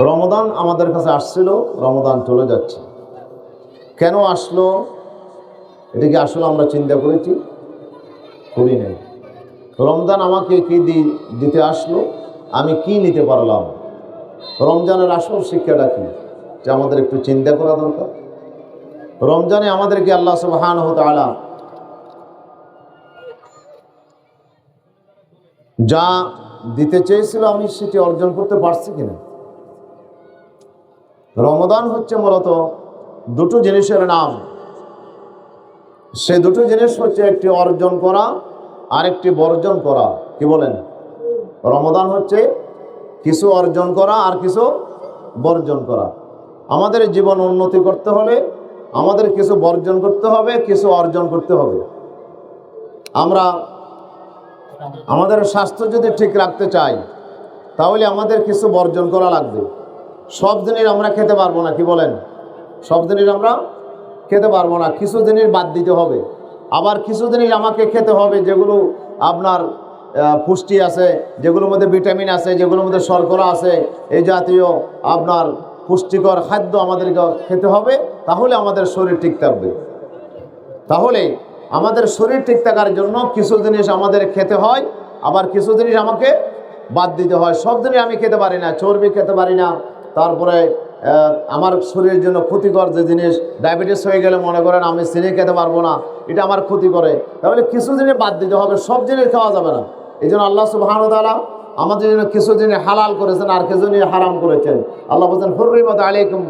রমদান আমাদের কাছে আসছিল, রমদান চলে যাচ্ছে। কেন আসলো? এটা কি আসলে আমরা চিন্তা করেছি? করি নাই। রমজান আমাকে কি দিতে আসলো? আমি কি নিতে পারলাম? রমজানের আসল শিক্ষাটা কি? যে আমাদের একটু চিন্তা করা দরকার। রমজানে আমাদেরকে আল্লাহ সুবহান তাআলা যা দিতে চেয়েছিল আমি সেটি অর্জন করতে পারছি কিনা? রমদান হচ্ছে মূলত দুটো জিনিসের নাম। সে দুটো জিনিস হচ্ছে একটি অর্জন করা আর একটি বর্জন করা। কি বলেন? রমদান হচ্ছে কিছু অর্জন করা আর কিছু বর্জন করা। আমাদের জীবন উন্নতি করতে হলে আমাদের কিছু বর্জন করতে হবে, কিছু অর্জন করতে হবে। আমরা আমাদের স্বাস্থ্য যদি ঠিক রাখতে চাই, তাহলে আমাদের কিছু বর্জন করা লাগবে। সব জিনিস আমরা খেতে পারব না, কি বলেন? সব জিনিস আমরা খেতে পারব না, কিছু জিনিস বাদ দিতে হবে। আবার কিছু জিনিস আমাকে খেতে হবে যেগুলো আপনার পুষ্টি আছে, যেগুলোর মধ্যে ভিটামিন আছে, যেগুলোর মধ্যে শর্করা আছে, এই জাতীয় আপনার পুষ্টিকর খাদ্য আমাদেরকে খেতে হবে, তাহলে আমাদের শরীর ঠিক থাকবে। তাহলে আমাদের শরীর ঠিক থাকার জন্য কিছু জিনিস আমাদের খেতে হয়, আবার কিছু জিনিস আমাকে বাদ দিতে হয়। সব জিনিস আমি খেতে পারি না, চর্বি খেতে পারি না তারপরে আমার শরীরের জন্য ক্ষতিকর যে জিনিস, ডায়াবেটিস হয়ে গেলে মনে করেন আমি চিনি খেতে পারব না, এটা আমার ক্ষতি করে। তাহলে কিছু জিনিস বাদ দিতে হবে, সব জিনিস খাওয়া যাবে না। এই জন্য আল্লাহ সুবাহান তালা আমাদের জন্য কিছু জিনিস হালাল করেছেন আর কিছু জিনিস হারাম করেছেন। আল্লাহ বলছেন হরিমত আলাইকুম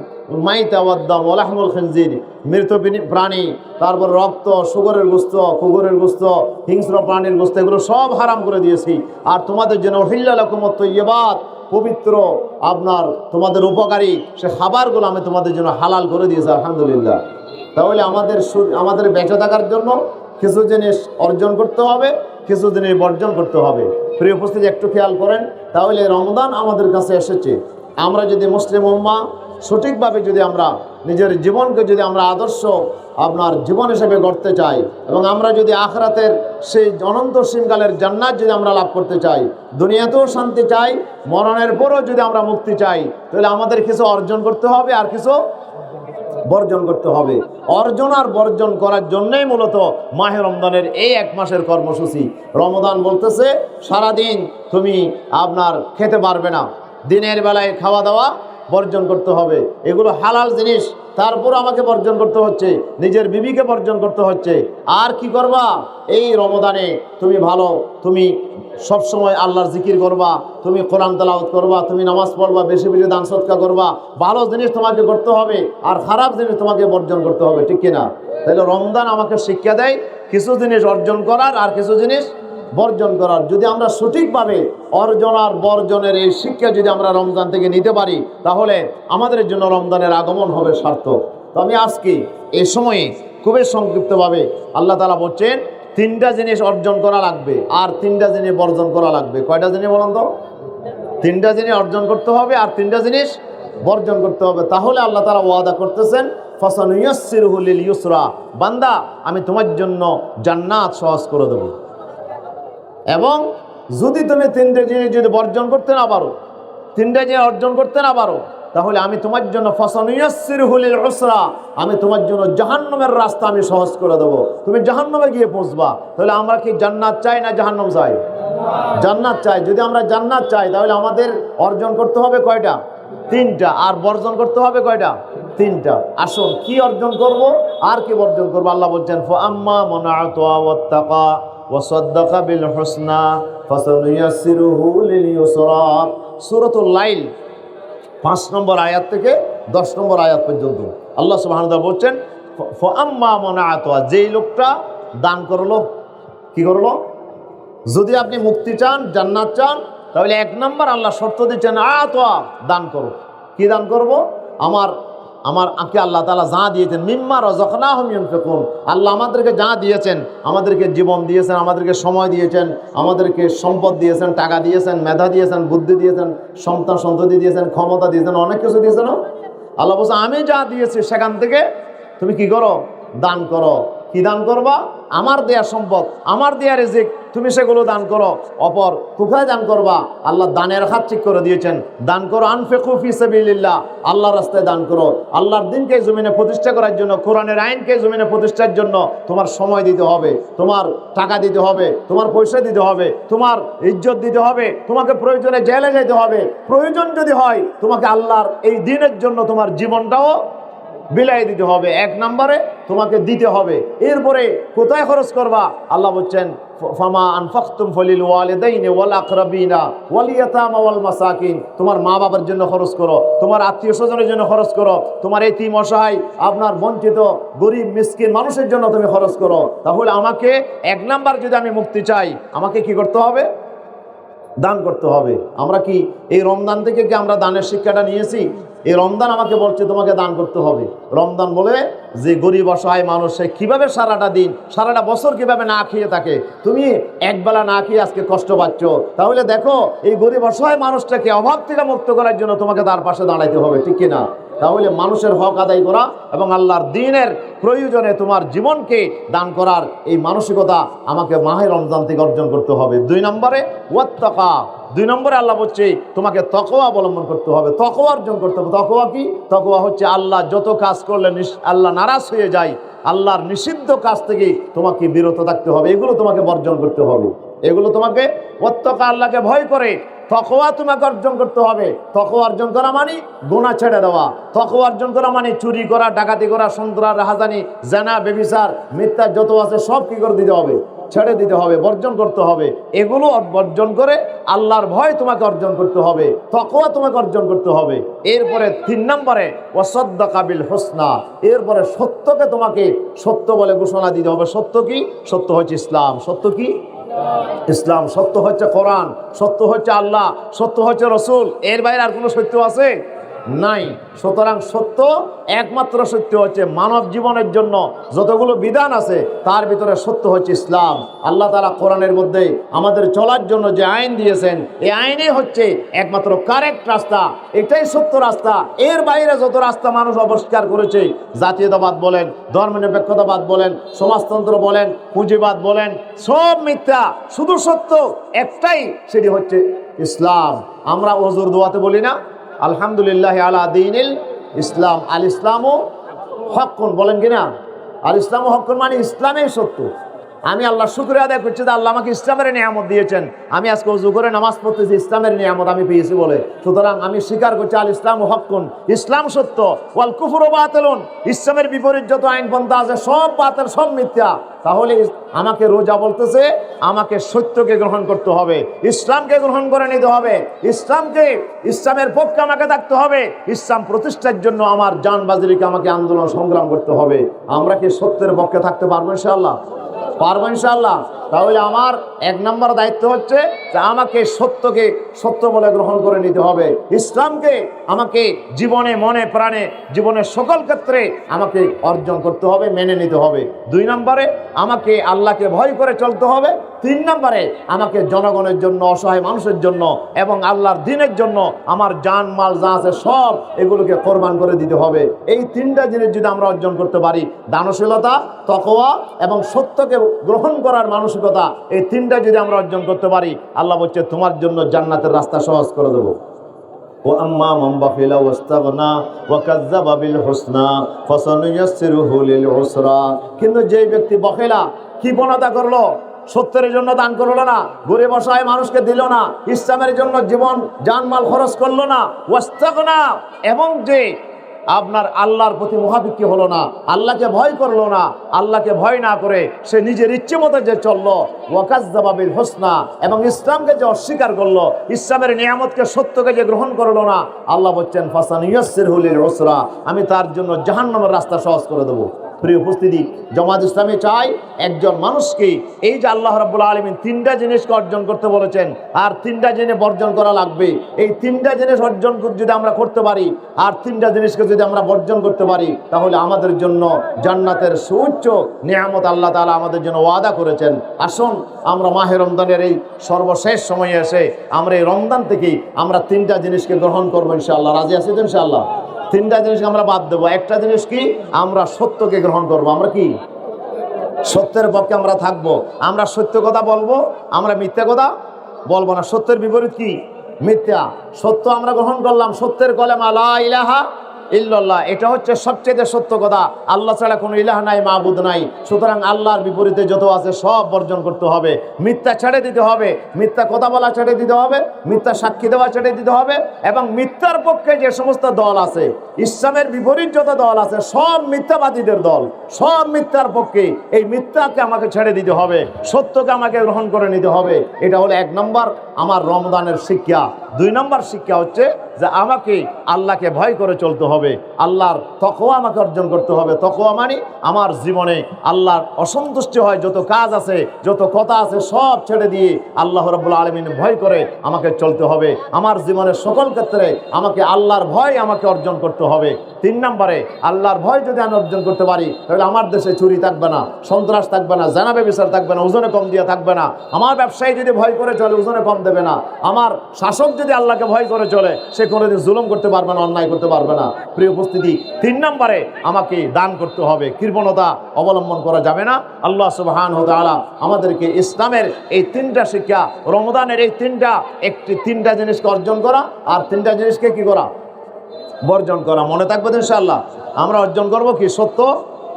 মাইতা ওয়াদ্দাম ওলাহমুল খিনজির। মৃত প্রাণী, তারপর রক্ত, সুগরের গুস্ত, কুকুরের গুস্ত, হিংস্র প্রাণীর গুস্ত, এগুলো সব হারাম করে দিয়েছি। আর তোমাদের জন্য হিল্লা হিল্লাকুমত ইয়েবাদ পবিত্র, আপনার তোমাদের উপকারী সে খাবারগুলো আমি তোমাদের জন্য হালাল করে দিয়েছি, আলহামদুলিল্লাহ। তাহলে আমাদের আমাদের বেঁচে থাকার জন্য কিছু জিনিস অর্জন করতে হবে, কিছু জিনিস বর্জন করতে হবে। প্রিয় উপস্থিতি, একটু খেয়াল করেন, তাহলে রমদান আমাদের কাছে এসেছে। আমরা যদি মুসলিম উম্মা সঠিকভাবে যদি আমরা নিজের জীবনকে যদি আমরা আদর্শ আপনার জীবন হিসেবে গড়তে চাই এবং আমরা যদি আখরাতের সেই অনন্ত সিংকালের জান্নাত যদি আমরা লাভ করতে চাই, দুনিয়াতেও শান্তি চাই, মরণের পরও যদি আমরা মুক্তি চাই, তাহলে আমাদের কিছু অর্জন করতে হবে আর কিছু বর্জন করতে হবে। অর্জন আর বর্জন করার জন্যই মূলত মাহে রমদানের এই এক মাসের কর্মসূচি। রমদান বলতেছে, সারাদিন তুমি আপনার খেতে পারবে না। দিনের বেলায় খাওয়া দাওয়া বর্জন করতে হবে। এগুলো হালাল জিনিস তারপর আমাকে বর্জন করতে হচ্ছে, নিজের বিবিকে বর্জন করতে হচ্ছে। আর কি করবা? এই রমদানে তুমি ভালো, তুমি সব সময় আল্লাহর জিকির করবা, তুমি কোরআন তালাওয়াত করবা, তুমি নামাজ পড়বা, বেশি বেশি দান সৎকা করবা। ভালো জিনিস তোমাকে করতে হবে, আর খারাপ জিনিস তোমাকে বর্জন করতে হবে, ঠিক কিনা? তাহলে রমদান আমাকে শিক্ষা দেয়, কিছু জিনিস অর্জন করার আর কিছু জিনিস বর্জন করার। যদি আমরা সঠিকভাবে অর্জন আর বর্জনের এই শিক্ষা যদি আমরা রমজান থেকে নিতে পারি, তাহলে আমাদের জন্য রমজানের আগমন হবে সার্থক। তো আমি আজকে এই সময়ে খুবই সংক্ষিপ্তভাবে আল্লাহ তালা বলছেন, তিনটা জিনিস অর্জন করা লাগবে আর তিনটা জিনিস বর্জন করা লাগবে। কয়টা জিনিস বলুন তো? তিনটা জিনিস অর্জন করতে হবে আর তিনটা জিনিস বর্জন করতে হবে। তাহলে আল্লাহ তালা ওয়াদা করতেছেন ফসন ইয়সিরহুল ইউসরা বান্দা, আমি তোমার জন্য জান্নাত সহজ করে দেবো। এবং যদি তুমি তিনটে জিনিস যদি বর্জন করতে না পারো, তিনটে জিনিস অর্জন করতে না পারো, তাহলে আমি তোমার জন্য ফসনিয়াসিরহুলিল উসরা, আমি তোমার জন্য জাহান্নামের রাস্তা আমি সহজ করে দেবো। তুমি জাহান্নামে গিয়ে পৌঁছবা, তাহলে আমরা কি জান্নাত চাই না জাহান্নাম চাই? জান্নাত চাই। যদি আমরা জান্নাত চাই, তাহলে আমাদের অর্জন করতে হবে কয়টা? তিনটা। আর বর্জন করতে হবে কয়টা? তিনটা। আসুন, কি অর্জন করব? আর কি বর্জন করব? আল্লাহ বলছেন, ফ আম্মা মনাআতা ওয়াত্তাকা। ওসদ্দাক বিল হোসনা সুরতুল লাইল, পাঁচ নম্বর আয়াত থেকে দশ নম্বর আয়াত পর্যন্ত। আল্লাহ সুবাহানদা বলছেন আম্মা মনে আতোয়া যেই লোকটা দান করল, কি করল? যদি আপনি মুক্তি চান, জান্নাত চান, তাহলে এক নম্বর আল্লাহ শর্ত দিচ্ছেন আতোয়া দান করো। কি দান করব? আমার আমার আঁকে আল্লাহ তালা যা দিয়েছেন, মিম্মা রজকনা হমিয়ন ফেকুন আল্লাহ আমাদেরকে যা দিয়েছেন, আমাদেরকে জীবন দিয়েছেন, আমাদেরকে সময় দিয়েছেন, আমাদেরকে সম্পদ দিয়েছেন, টাকা দিয়েছেন, মেধা দিয়েছেন, বুদ্ধি দিয়েছেন, সন্তান সন্ততি দিয়েছেন, ক্ষমতা দিয়েছেন, অনেক কিছু দিয়েছেন। আল্লাহ বলছে, আমি যা দিয়েছি সেখান থেকে তুমি কি করো? দান করো। কি দান করবা? আমার দেয়া সম্পদ, আমার দেয়া রেজিক, তুমি সেগুলো দান করো। অপর কোথায় দান করবা। আল্লাহ দানের হাত ঠিক করে দিয়েছেন। দান করো, আনফেকু ফি সাবিলিল্লাহ। আল্লাহ রাস্তায় দান করো। আল্লাহর দিনকে জমিনে প্রতিষ্ঠা করার জন্য, কোরআনের আইনকে জমিনে প্রতিষ্ঠার জন্য তোমার সময় দিতে হবে, তোমার টাকা দিতে হবে, তোমার পয়সা দিতে হবে, তোমার ইজ্জত দিতে হবে, তোমাকে প্রয়োজনে জেলে যেতে হবে। প্রয়োজন যদি হয়, তোমাকে আল্লাহর এই দিনের জন্য তোমার জীবনটাও বিলাই দিতে হবে। এক নম্বরে তোমাকে দিতে হবে। এরপরে কোথায় খরচ করবা? আল্লাহ বলছেন ফামা আনফাকতুম ফলিল ওয়ালিদাইনি ওয়াল আকরাবিনা ওয়াল ইয়াতামা ওয়াল মাসাকিন। তোমার মা বাবার জন্য খরচ করো, তোমার আত্মীয় স্বজনের জন্য খরচ করো, তোমার এতিম অসহায়, আপনার বঞ্চিত, গরিব, মিসকিন মানুষের জন্য তুমি খরচ করো। তাহলে আমাকে এক নাম্বার যদি আমি মুক্তি চাই, আমাকে কি করতে হবে? দান করতে হবে। আমরা কি এই রমদান থেকে কি আমরা দানের শিক্ষাটা নিয়েছি? এই রমদান আমাকে বলছে তোমাকে দান করতে হবে। রমদান বলে যে গরিব অসহায় মানুষ, সে কীভাবে সারাটা দিন, সারাটা বছর কীভাবে না খেয়ে থাকে? তুমি একবেলা না খেয়ে আজকে কষ্ট পাচ্ছ। তাহলে দেখো, এই গরিব অসহায় মানুষটাকে অভাব থেকে মুক্ত করার জন্য তোমাকে তার পাশে দাঁড়াইতে হবে, ঠিক কিনা? তাহলে মানুষের হক আদায় করা এবং আল্লাহর দিনের প্রয়োজনে তোমার জীবনকে দান করার এই মানসিকতা আমাকে মাহের রমজান থেকে অর্জন করতে হবে। দুই নম্বরে, ওয়াত্তাকা। দুই নম্বরে আল্লাহ বলছে, তোমাকে তকোয়া অবলম্বন করতে হবে। তকোয়া অর্জন করতে হবে। তকোয়া কি? তকোয়া হচ্ছে আল্লাহ যত কাজ করলে আল্লাহ নারাজ হয়ে যায়, আল্লাহর নিষিদ্ধ কাজ থেকে তোমাকে বিরত থাকতে হবে। এগুলো তোমাকে বর্জন করতে হবে। এগুলো তোমাকে প্রত্যেক আল্লাহকে ভয় করে তকোয়া তোমাকে অর্জন করতে হবে। তকোয়া অর্জন করা মানে গোনা ছেড়ে দেওয়া। তকোয়া অর্জন করা মানে চুরি করা, ডাকাতি করা, সন্ত্রাস রাহাজানি জানা বেবিসার মিথ্যা যত আছে সব কি করে দিতে হবে? ছেড়ে দিতে হবে, বর্জন করতে হবে। এগুলো বর্জন করে আল্লাহর ভয় তোমাকে অর্জন করতে হবে। তকোয়া তোমাকে অর্জন করতে হবে। এরপরে তিন নম্বরে অসদ্দ কাবিল হোসনা। এরপরে সত্যকে তোমাকে সত্য বলে ঘোষণা দিতে হবে। সত্য কি? সত্য হচ্ছে ইসলাম। সত্য কি? ইসলাম, সত্য হচ্ছে কোরআন, সত্য হচ্ছে আল্লাহ, সত্য হচ্ছে রসুল। এর বাইরে আর কোনো সত্য আছে? নাই। সুতরাং সত্য, একমাত্র সত্য হচ্ছে মানব জীবনের জন্য যতগুলো বিধান আছে, তার ভিতরে সত্য হচ্ছে ইসলাম। আল্লাহ তালা কোরআনের মধ্যে আমাদের চলার জন্য যে আইন দিয়েছেন এই আইনে হচ্ছে একমাত্র কারেক্ট রাস্তা। এটাই সত্য রাস্তা। এর বাইরে যত রাস্তা মানুষ অপরিষ্কার করেছে, জাতীয়তাবাদ বলেন, ধর্মনিরপেক্ষতাবাদ বলেন, সমাজতন্ত্র বলেন, পুঁজিবাদ বলেন, সব মিথ্যা। শুধু সত্য, একটাই, সেটি হচ্ছে ইসলাম। আমরা ওজুর দোয়াতে বলি না আলহামদুলিল্লাহ আলা দিনিল ইসলাম। আল ইসলামও হকুন বলেন কিনা আল ইসলামও হকুন মানে ইসলামেই সত্য। আমি আল্লাহ শুক্রিয়া আদায় করছি যে আল্লাহ আমাকে ইসলামের নিয়ামত দিয়েছেন। আমি আজকে উজু করে নামাজ পড়তেছি, ইসলামের নিয়ামত আমি পেয়েছি বলে। সুতরাং আমি স্বীকার করছি, আল ইসলাম হকুন ইসলাম সত্য। ওয়াল কুফুরও বাতেলুন, ইসলামের বিপরীত যত আইন পন্থা আছে, সব বাতেল, সব মিথ্যা। তাহলে আমাকে রোজা বলতেছে, আমাকে সত্যকে গ্রহণ করতে হবে। ইসলামকে গ্রহণ করে নিতে হবে। ইসলামকে, ইসলামের পক্ষে আমাকে থাকতে হবে। ইসলাম প্রতিষ্ঠার জন্য আমার জান বাজারিকে আমাকে আন্দোলন সংগ্রাম করতে হবে। আমরা কি সত্যের পক্ষে থাকতে পারব ইনশাআল্লাহ? পারব ইনশাআল্লাহ। তাহলে আমার এক নম্বর দায়িত্ব হচ্ছে যে আমাকে সত্যকে সত্য বলে গ্রহণ করে নিতে হবে। ইসলামকে আমাকে জীবনে মনে প্রাণে জীবনের সকল ক্ষেত্রে আমাকে অর্জন করতে হবে, মেনে নিতে হবে। দুই নম্বরে আমাকে আল্লাহকে ভয় করে চলতে হবে। তিন নম্বরে আমাকে জনগণের জন্য, অসহায় মানুষের জন্য এবং আল্লাহর দিনের জন্য আমার জান, মাল, যা আছে সব এগুলোকে কোরবান করে দিতে হবে। এই তিনটা জিনিস যদি আমরা অর্জন করতে পারি, দানশীলতা তকোয়া এবং সত্যকে গ্রহণ করার মানসিকতা এই তিনটা যদি আমরা অর্জন করতে পারি আল্লাহ বলছে তোমার জন্য জান্নাতের রাস্তা সহজ করে দেবো وأما من بخل واستغنى وكذب بالحسنى فسنيسره للعسرى কিন্তু যেই ব্যক্তি বখেলা কি বনতা করলো সত্যের জন্য দান করলো না গরিব অসহায় মানুষকে দিল না ইসলামের জন্য জীবন জানমাল খরচ করলো না ওয়াস্তাগনা এবং যে আপনার আল্লাহর প্রতি মুখাপিক্ষি হলো না, আল্লাহকে ভয় করল না, আল্লাহকে ভয় না করে সে নিজের ইচ্ছে মতো যে চলল ওয়াকাজদাবাবিল হোসনা, এবং ইসলামকে যে অস্বীকার করল, ইসলামের নিয়ামতকে সত্যকে যে গ্রহণ করল না, আল্লাহ বলছেন, ফাসান ইয়াসির হুলির হোসরা আমি তার জন্য জাহান্নামের রাস্তা সহজ করে দেবো। প্রিয় উপস্থিতি, জামাত ইসলামে চাই একজন মানুষকে এই যে আল্লাহ রাব্বুল আলমিন তিনটা জিনিসকে অর্জন করতে বলেছেন, আর তিনটা জিনিস বর্জন করা লাগবে। এই তিনটা জিনিস অর্জন যদি আমরা করতে পারি, আর তিনটা জিনিসকে যদি আমরা বর্জন করতে পারি, তাহলে আমাদের জন্য জান্নাতের সুউচ্চ নিয়ামত আল্লাহ তালা আমাদের জন্য ওয়াদা করেছেন। আসুন, আমরা মাহে রমজানের এই সর্বশেষ সময়ে এসে আমরা এই রমজান থেকেই আমরা তিনটা জিনিসকে গ্রহণ করব ইনশাআল্লাহ। রাজি আছি তো ইনশাআল্লাহ? তিনটা জিনিসকে আমরা বাদ দেবো। একটা জিনিস কি? আমরা সত্যকে গ্রহণ করব। আমরা কি? সত্যের পক্ষে আমরা থাকব। আমরা সত্য কথা বলব, আমরা মিথ্যা কথা বলব না। সত্যের বিপরীত কি? মিথ্যা। সত্য আমরা গ্রহণ করলাম। সত্যের কলেমা লা ইলাহা ইল্লাল্লাহ, এটা হচ্ছে সবচেয়ে সত্য কথা। আল্লাহ ছাড়া কোনো ইলাহ নাই মাহবুদ নাই। সুতরাং আল্লাহর বিপরীতে যত আছে সব বর্জন করতে হবে। মিথ্যা ছেড়ে দিতে হবে। মিথ্যা কথা বলা ছেড়ে দিতে হবে। মিথ্যা সাক্ষী দেওয়া ছেড়ে দিতে হবে। এবং মিথ্যার পক্ষে যে সমস্ত দল আছে, ইসলামের বিপরীত যত দল আছে, সব মিথ্যাবাদীদের দল। সব মিথ্যার পক্ষে এই মিথ্যাকে আমাকে ছেড়ে দিতে হবে। সত্যকে আমাকে গ্রহণ করে নিতে হবে। এটা হলো এক নম্বর। আমার রমদানের শিক্ষা। দুই নম্বর শিক্ষা হচ্ছে যে আমাকে আল্লাহকে ভয় করে চলতে হবে। আল্লাহর তকোয়া আমাকে অর্জন করতে হবে। তকোয়া মানে আমার জীবনে আল্লাহর অসন্তুষ্টি হয়, যত কাজ আছে, যত কথা আছে, সব ছেড়ে দিয়ে আল্লাহ রব্বুল আলমিন ভয় করে আমাকে চলতে হবে। আমার জীবনের সকল ক্ষেত্রে আমাকে আল্লাহর ভয় আমাকে অর্জন করতে হবে। তিন নম্বরে, আল্লাহর ভয় যদি আমি অর্জন করতে পারি, তাহলে আমার দেশে চুরি থাকবে না, সন্ত্রাস থাকবে না জানাবে বিচার থাকবে না, ওজনে কম দিয়ে থাকবে না। আমার ব্যবসায়ী যদি ভয় করে চলে, ওজনে কম দেবে না। আমার শাসক যদি আল্লাহকে ভয় করে চলে, সে কোনোদিন জুলুম করতে পারবে না, অন্যায় করতে পারবে না। প্রিয় উপস্থিতি, তিন নম্বরে আমাকে দান করতে হবে। কৃপণতা অবলম্বন করা যাবে না। আল্লাহ সুবহান তাআলা আমাদেরকে ইসলামের এই তিনটা শিক্ষা রমদানের এই তিনটা, একটি তিনটা জিনিসকে অর্জন করা আর তিনটা জিনিসকে কি করা? বর্জন করা। মনে থাকবে তো ইনশাআল্লাহ। আমরা অর্জন করব কি? সত্য।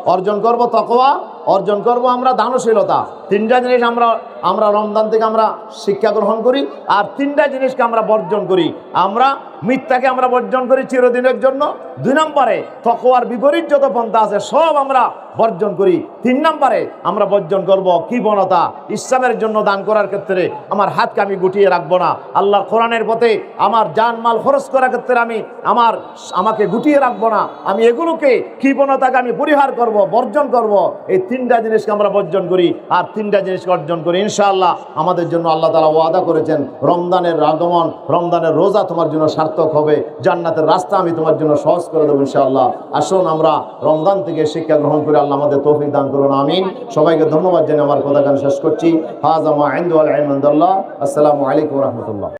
অর্জন করব তকওয়া। অর্জন করব আমরা দানশীলতা। তিনটা জিনিস আমরা আমরা রমজান থেকে আমরা শিক্ষা গ্রহণ করি আর তিনটা জিনিসকে আমরা বর্জন করি। আমরা মিথ্যাকে আমরা বর্জন করি চিরদিনের জন্য। দুই নম্বরে তকোয়ার বিপরীত যত পন্থা আছে সব আমরা বর্জন করি। তিন নম্বরে আমরা বর্জন করব বনতা ইসলামের জন্য দান করার ক্ষেত্রে আমার হাতকে আমি গুটিয়ে রাখব না। আল্লাহ কোরআনের পথে আমার জান মাল খরচ করার ক্ষেত্রে আমি আমার, আমাকে গুটিয়ে রাখব না। আমি এগুলোকে কৃপণতাকে আমি পরিহার করব, বর্জন করব। এই তিনটা জিনিসকে আমরা বর্জন করি আর তিনটা জিনিসকে অর্জন করি। ইনশাআল্লাহ আমাদের জন্য আল্লাহ তালা ওয়াদা করেছেন রমদানের আগমন রমদানের রোজা তোমার জন্য সার্থক হবে, জান্নাতের রাস্তা আমি তোমার জন্য সহজ করে দেবো ইনশাআল্লাহ। আসুন আমরা রমদান থেকে শিক্ষা গ্রহণ করে আল্লাহ আমাদের তৌফিক দান করুন, আমিন। সবাইকে ধন্যবাদ জানিয়ে আমার কথা শেষ করছি। হাজ আমা আইন্দু আলহামদুল্লাহ আসসালামু আলাইকুম রহমতুল্লাহ।